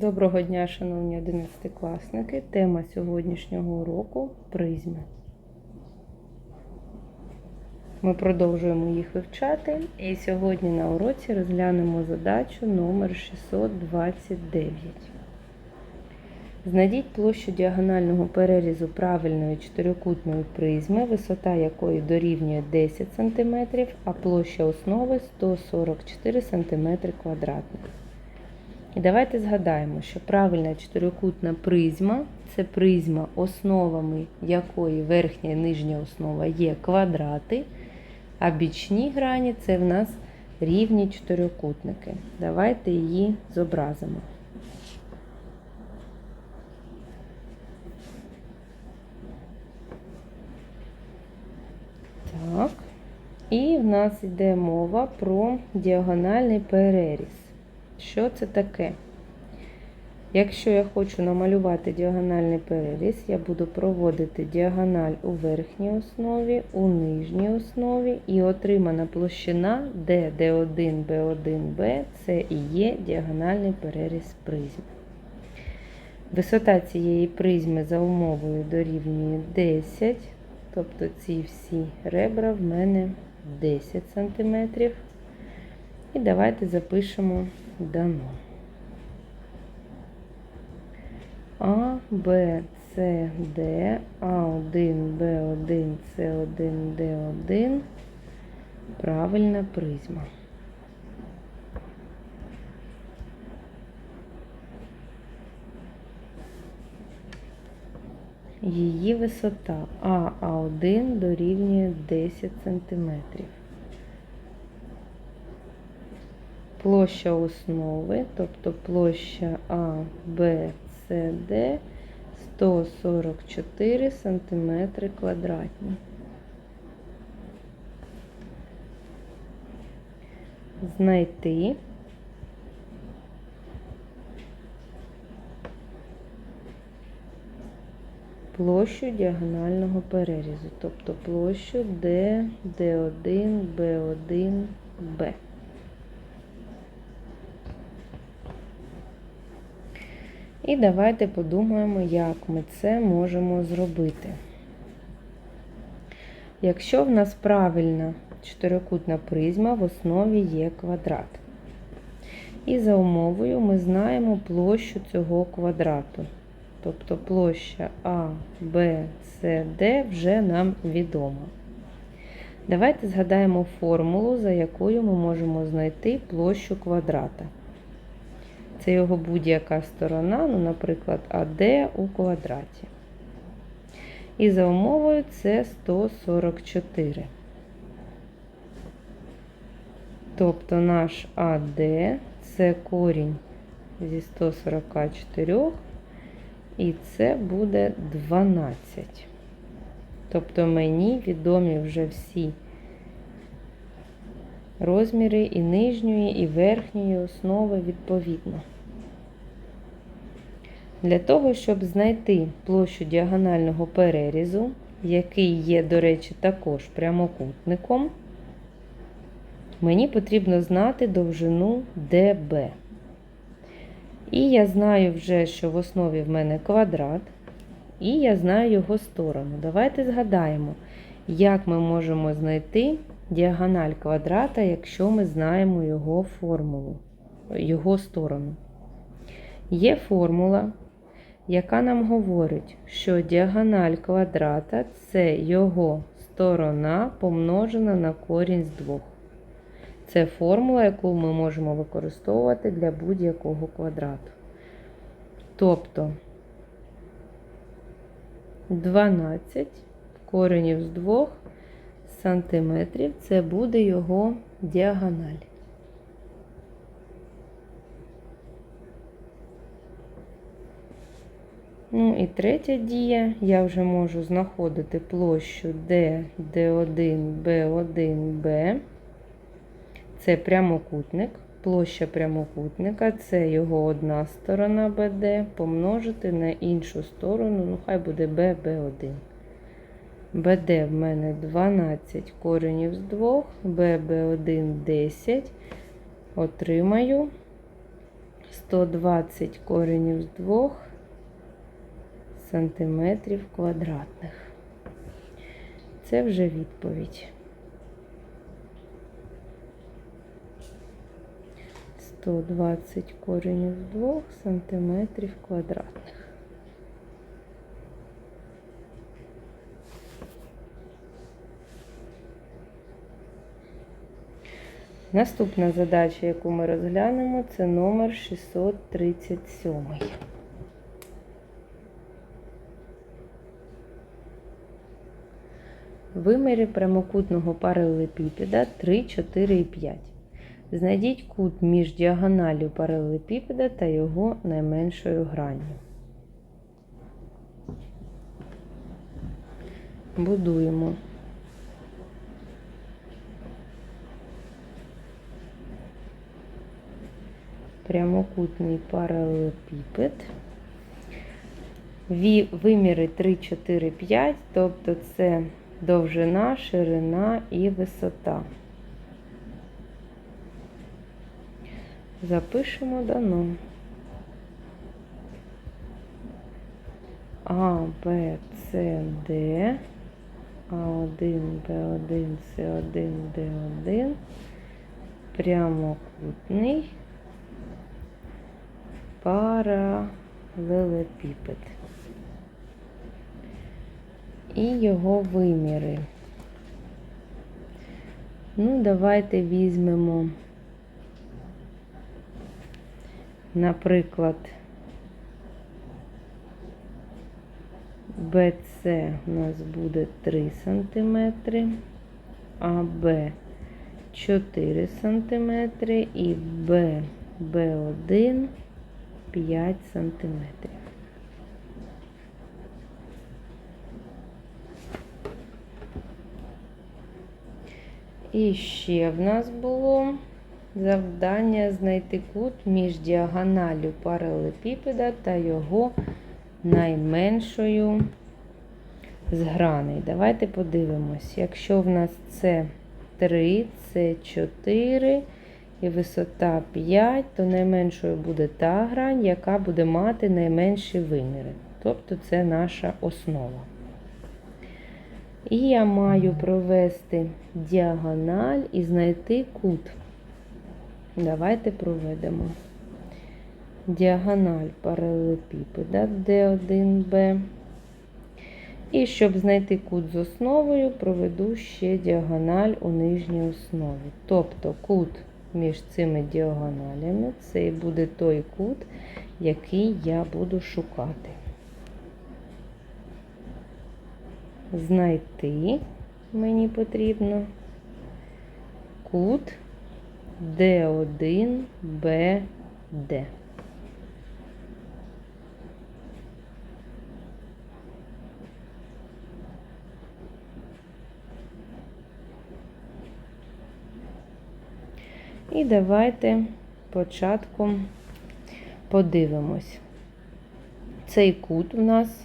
Доброго дня, шановні 11 класники. Тема сьогоднішнього уроку призми. Ми продовжуємо їх вивчати, і сьогодні на уроці розглянемо задачу номер 629. Знайдіть площу діагонального перерізу правильної чотирикутної призми, висота якої дорівнює 10 см, а площа основи 144 см квадратних. І давайте згадаємо, що правильна чотирикутна призма це призма, основами якої верхня і нижня основа є квадрати, а бічні грані це в нас рівні чотирикутники. Давайте її зобразимо. Так. І в нас йде мова про діагональний переріз. Що це таке? Якщо я хочу намалювати діагональний переріз, я буду проводити діагональ у верхній основі, у нижній основі, і отримана площина D, D1, B1, B це і є діагональний переріз призми. Висота цієї призми за умовою дорівнює 10, тобто ці всі ребра в мене 10 см. І давайте запишемо дано. А, Б, С, Д, А1, Б1, С1, Д1. Правильна призма. Її висота АА1 дорівнює 10 см. Площа основи, тобто площа А, Б, С, Д 144 см квадратні. Знайти площу діагонального перерізу, тобто площу D, D1, B1, B. І давайте подумаємо, як ми це можемо зробити. Якщо в нас правильна чотирикутна призма, в основі є квадрат. І за умовою ми знаємо площу цього квадрату. Тобто площа А, Б, С, Д вже нам відома. Давайте згадаємо формулу, за якою ми можемо знайти площу квадрата. Це його будь-яка сторона, ну, наприклад, АД у квадраті. І за умовою це 144. Тобто наш АД це корінь зі 144, і це буде 12. Тобто мені відомі вже всі розміри і нижньої, і верхньої основи відповідно. Для того, щоб знайти площу діагонального перерізу, який є, до речі, також прямокутником, мені потрібно знати довжину DB. І я знаю вже, що в основі в мене квадрат, і я знаю його сторону. Давайте згадаємо, як ми можемо знайти діагональ квадрата, якщо ми знаємо його формулу, його сторону. Є формула, яка нам говорить, що діагональ квадрата це його сторона помножена на корінь з двох. Це формула, яку ми можемо використовувати для будь-якого квадрату. Тобто 12 коренів з 2 сантиметрів це буде його діагональ. Ну і третя дія, я вже можу знаходити площу D, D1, B1, B. Це прямокутник. Площа прямокутника це його одна сторона BD, помножити на іншу сторону, ну хай буде BB1. BD в мене 12 коренів з 2, BB1 10. Отримаю 120 коренів з 2 сантиметрів квадратних. Це вже відповідь. 120 коренів з 2 сантиметрів квадратних. Наступна задача, яку ми розглянемо, це номер 637. Виміри прямокутного паралелепіпеда 3, 4 і 5. Знайдіть кут між діагоналлю паралелепіпеда та його найменшою гранню. Будуємо. Прямокутний паралелепіпед. Виміри 3, 4, 5, тобто це довжина, ширина і висота. Запишемо дано. А, Б, С, Д, А1, Б1, С1, Д1, прямокутний паралелепіпед. І його виміри. Ну, давайте візьмемо, наприклад, BC у нас буде 3 см, АБ 4 см і Б, Б1 5 сантиметрів. І ще в нас було завдання знайти кут між діагоналлю паралелепіпеда та його найменшою з граней. Давайте подивимось. Якщо в нас це 3, це 4 і висота 5, то найменшою буде та грань, яка буде мати найменші виміри. Тобто це наша основа. І я маю провести діагональ і знайти кут. Давайте проведемо. Діагональ паралелепіпеда D1B. І щоб знайти кут з основою, проведу ще діагональ у нижній основі. Тобто кут між цими діагоналями це і буде той кут, який я буду шукати. Знайти мені потрібно кут D1 BD. І давайте початком подивимось. Цей кут у нас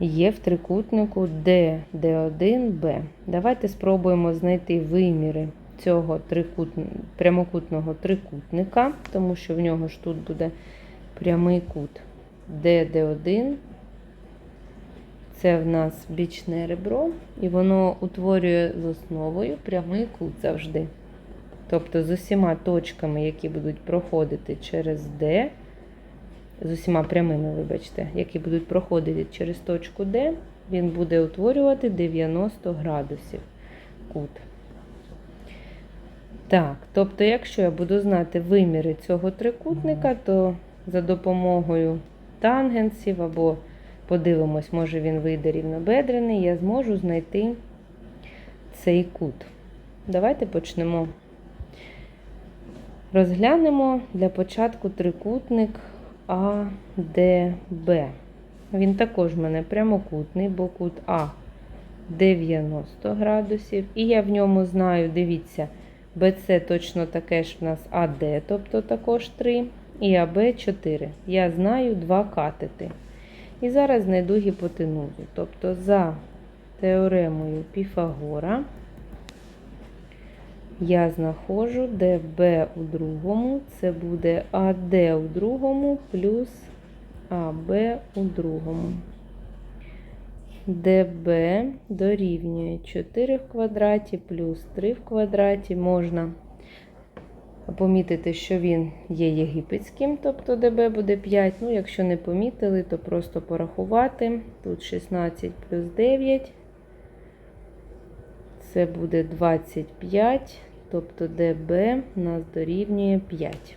є в трикутнику D, D1, B. Давайте спробуємо знайти виміри цього трикут... прямокутного трикутника, тому що в нього ж тут буде прямий кут D, D1. Це в нас бічне ребро, і воно утворює з основою прямий кут завжди. Тобто з усіма точками, які будуть проходити через D, з усіма прямими, вибачте, які будуть проходити через точку D, він буде утворювати 90 градусів кут. Так, тобто, якщо я буду знати виміри цього трикутника, то за допомогою тангенсів або подивимось, може він вийде рівнобедрений, я зможу знайти цей кут. Давайте почнемо. Розглянемо для початку трикутник АДБ. Він також в мене прямокутний, бо кут А 90 градусів. І я в ньому знаю, дивіться, БЦ точно таке ж в нас АД, тобто також 3, і АБ 4. Я знаю два катети. І зараз знайду гіпотенузу. Тобто за теоремою Піфагора я знаходжу ДБ у другому, це буде АД у другому плюс АБ у другому. ДБ дорівнює 4 в квадраті плюс 3 в квадраті. Можна помітити, що він є єгипетським, тобто ДБ буде 5. Ну, якщо не помітили, то просто порахувати. Тут 16 плюс 9. Це буде 25, тобто ДБ нас дорівнює 5.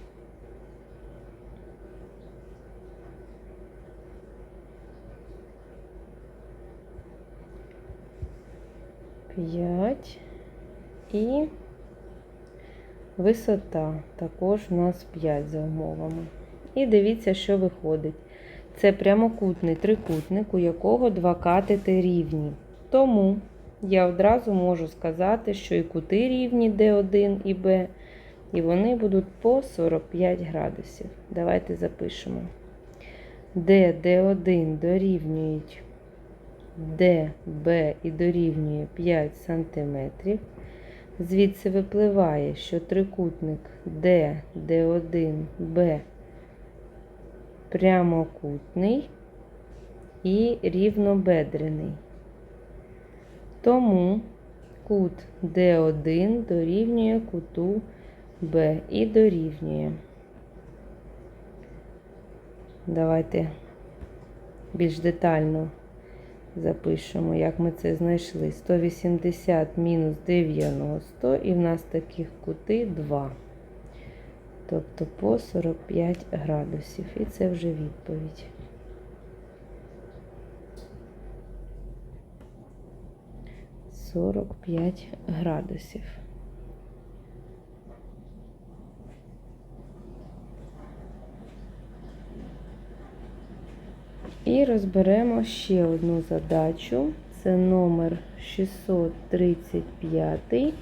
П'ять і висота також у нас 5 за умовами. І дивіться, що виходить. Це прямокутний трикутник, у якого два катети рівні. Тому я одразу можу сказати, що і кути рівні D1 і B, і вони будуть по 45 градусів. Давайте запишемо. D, D1 дорівнюють B і дорівнює 5 см. Звідси випливає, що трикутник D, D1, B прямокутний і рівнобедрений. Тому кут D1 дорівнює куту B і дорівнює. Давайте більш детально запишемо, як ми це знайшли. 180 мінус 90, і в нас таких кути 2. Тобто по 45 градусів. І це вже відповідь. Сорок п'ять градусів. І розберемо ще одну задачу. Це номер 635.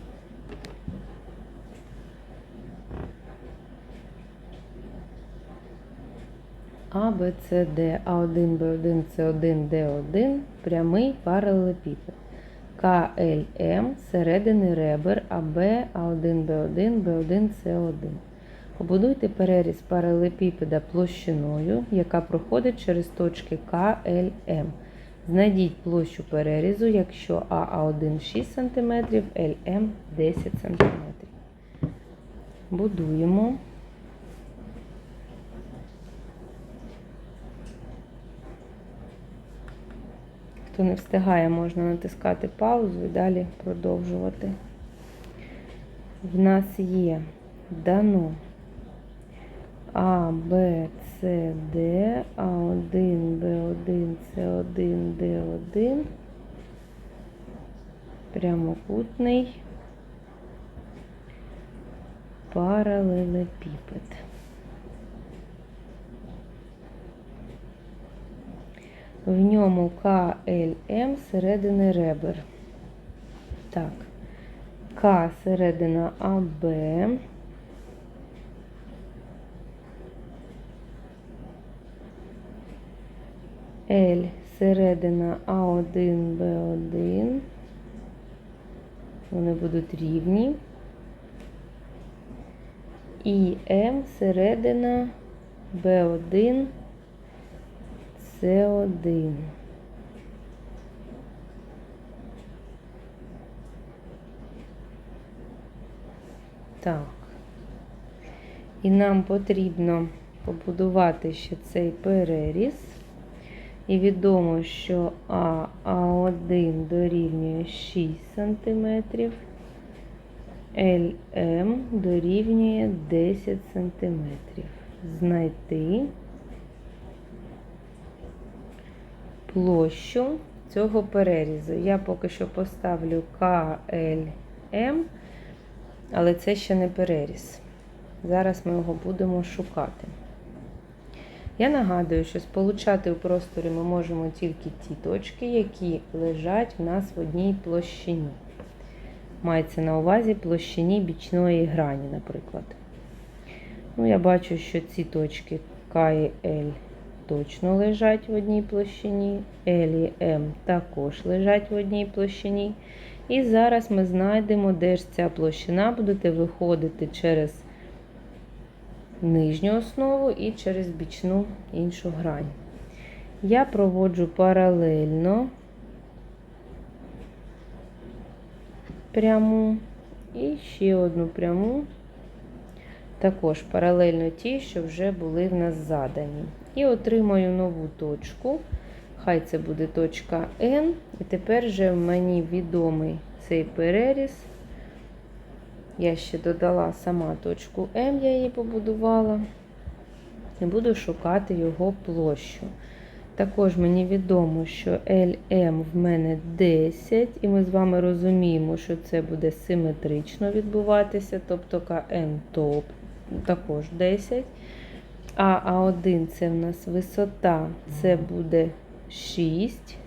А, Б, С, Д, А1, Б1, С1, Д1, прямий паралелепіпед. К, Л, середини ребер, АБ, А1, Б1, Б1, С1. Побудуйте переріз паралелепіпеда площиною, яка проходить через точки К, Л, Знайдіть площу перерізу, якщо АА1 6 см, ЛМ 10 см. Будуємо. Хто не встигає, можна натискати паузу і далі продовжувати. В нас є дано А, Б, С, Д, А1, Б1, С1, Д1, прямокутний паралелепіпед. В ньому КЛМ середини ребер. Так, К середина АБ. Л середина А1, Б1. Вони будуть рівні. І М середина Б1, С1. Так. І нам потрібно побудувати ще цей переріз. І відомо, що А, А1 дорівнює 6 см, ЛМ дорівнює 10 см. Знайти площу цього перерізу. Я поки що поставлю КЛМ, але це ще не переріз. Зараз ми його будемо шукати. Я нагадую, що сполучати у просторі ми можемо тільки ті точки, які лежать в нас в одній площині. Мається на увазі площині бічної грані, наприклад. Ну, Я бачу, що ці точки К і Л точно лежать в одній площині, L М також лежать в одній площині. І зараз ми знайдемо, де ж ця площина будете виходити через нижню основу і через бічну іншу грань. Я проводжу паралельно пряму і ще одну пряму, також паралельно ті, що вже були в нас задані. І отримаю нову точку. Хай це буде точка N. І тепер вже мені відомий цей переріз. Я ще додала сама точку М, я її побудувала. І буду шукати його площу. Також мені відомо, що LM в мене 10, і ми з вами розуміємо, що це буде симетрично відбуватися, тобто КМ топ також 10. А А1 це в нас висота, це буде 6.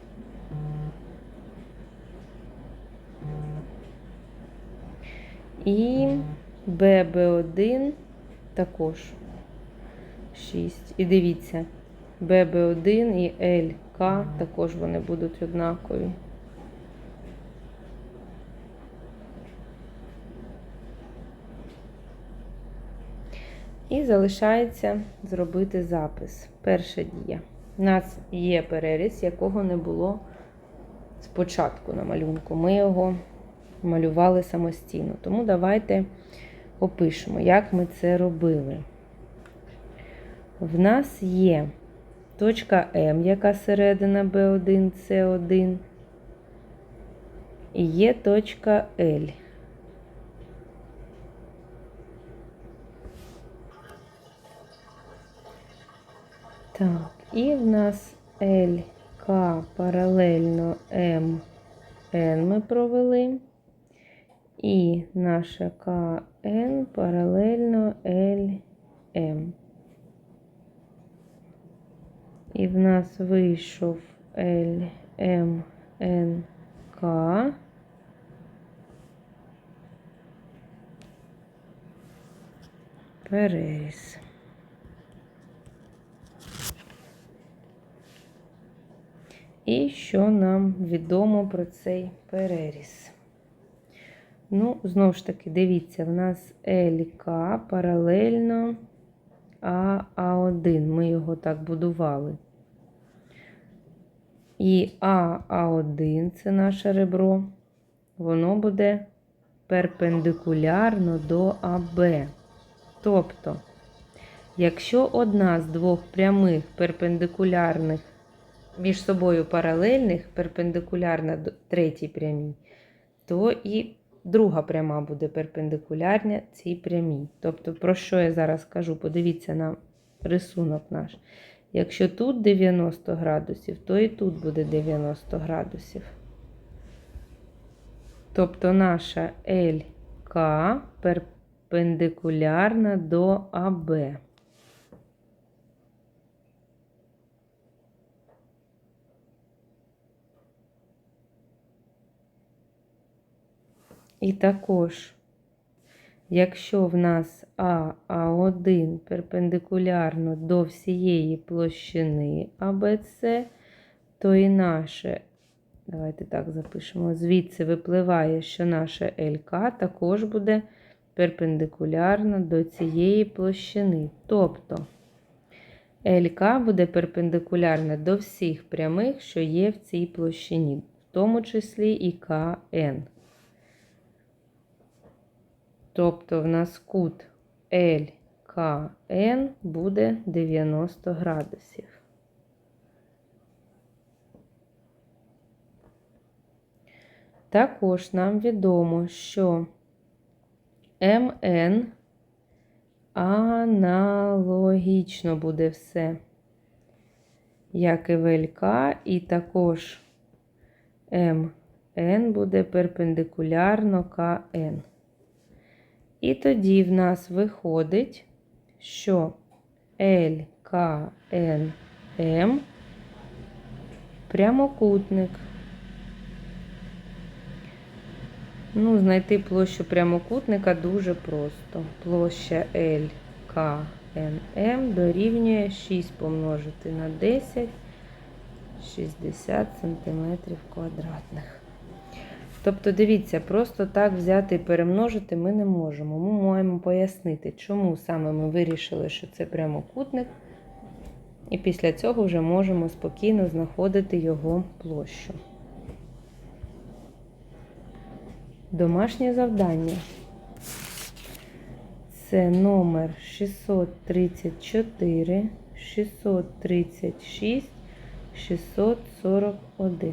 І ББ1 також 6. І дивіться, ББ1 і ЛК також вони будуть однакові. І залишається зробити запис. Перша дія. У нас є переріз, якого не було спочатку на малюнку. Ми його малювали самостійно. Тому давайте опишемо, як ми це робили. В нас є точка М, яка середина B1, C1, і є точка L. Так, і в нас ЛК паралельно МН ми провели. І наша КН паралельно ЛМ. І в нас вийшов ЛМНК. Переріз. І що нам відомо про цей переріз? Ну, знову ж таки, дивіться, в нас ЛК паралельно АА1. Ми його так будували. І АА1 це наше ребро, воно буде перпендикулярно до АБ. Тобто, якщо одна з двох прямих перпендикулярних між собою паралельних, перпендикулярна третій прямій, то і друга пряма буде перпендикулярна цій прямій. Тобто, про що я зараз кажу? Подивіться на рисунок наш. Якщо тут 90 градусів, то і тут буде 90 градусів. Тобто наша ЛК перпендикулярна до АБ. І також, якщо в нас А, А1 перпендикулярно до всієї площини АБЦ, то і наше, давайте так запишемо, звідси випливає, що наше ЛК також буде перпендикулярно до цієї площини. Тобто ЛК буде перпендикулярна до всіх прямих, що є в цій площині, в тому числі і КН. Тобто в нас кут LKN буде 90 градусів. Також нам відомо, що МН аналогічно буде все, як і в ЛК, і також МН буде перпендикулярно КН. І тоді в нас виходить, що ЛКНМ прямокутник. Ну, знайти площу прямокутника дуже просто. Площа ЛКНМ дорівнює 6 помножити на 10, 60 см квадратних. Тобто, дивіться, просто так взяти і перемножити ми не можемо. Ми маємо пояснити, чому саме ми вирішили, що це прямокутник. І після цього вже можемо спокійно знаходити його площу. Домашнє завдання. Це номер 634, 636, 641.